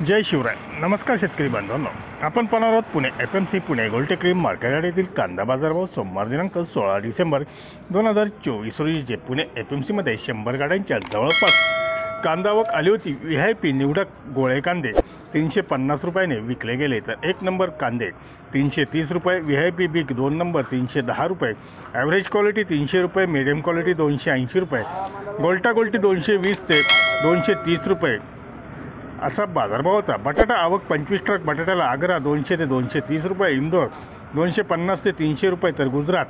जय शिवराय. नमस्कार शेतकरी बांधवांनो. आपण पाहणार आहोत Pune F M C Pune गोलटेक्रीम market येथील कांदा बाजारभाव सोमवार दिनांक सोळा डिसेंबर दोन हजार चोवीस रोजी जे पुणे एफ एम सीमध्ये शंभर गाड्यांच्या जवळपास कांदावक आली होती. व्ही आय पी निवडक गोळे कांदे तीनशे पन्नास रुपयाने विकले गेले. तर एक नंबर कांदे तीनशे तीस रुपये व्ही आय पी बिग दोन नंबर तीनशे दहा रुपये ॲव्हरेज क्वालिटी तीनशे रुपये मिडियम क्वालिटी दोनशे ऐंशी रुपये गोल्टा गोल्टी दोनशे वीस ते दोनशे तीस रुपये असा बाजारभाव होता. बटाटा आवक पंचवीस ट्रक बटाट्याला आग्रा दोनशे ते दोनशे तीस रुपये इंदोर दोनशे पन्नास ते तीनशे रुपये तर गुजरात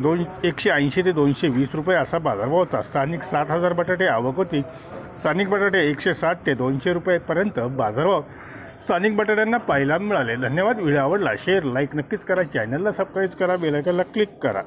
दोन एकशे ऐंशी ते दोनशे वीस रुपये असा बाजारभाव होता. स्थानिक सात हजार बटाटे आवक होती. स्थानिक बटाटे एकशे साठ ते दोनशे रुपयेपर्यंत बाजारभाव. स्थानिक बटाट्यांना पाहायला मिळाले. धन्यवाद. व्हिडिओ आवडला शेअर लाईक नक्कीच करा. चॅनलला सबस्क्राईब करा. बेलायकनला क्लिक करा.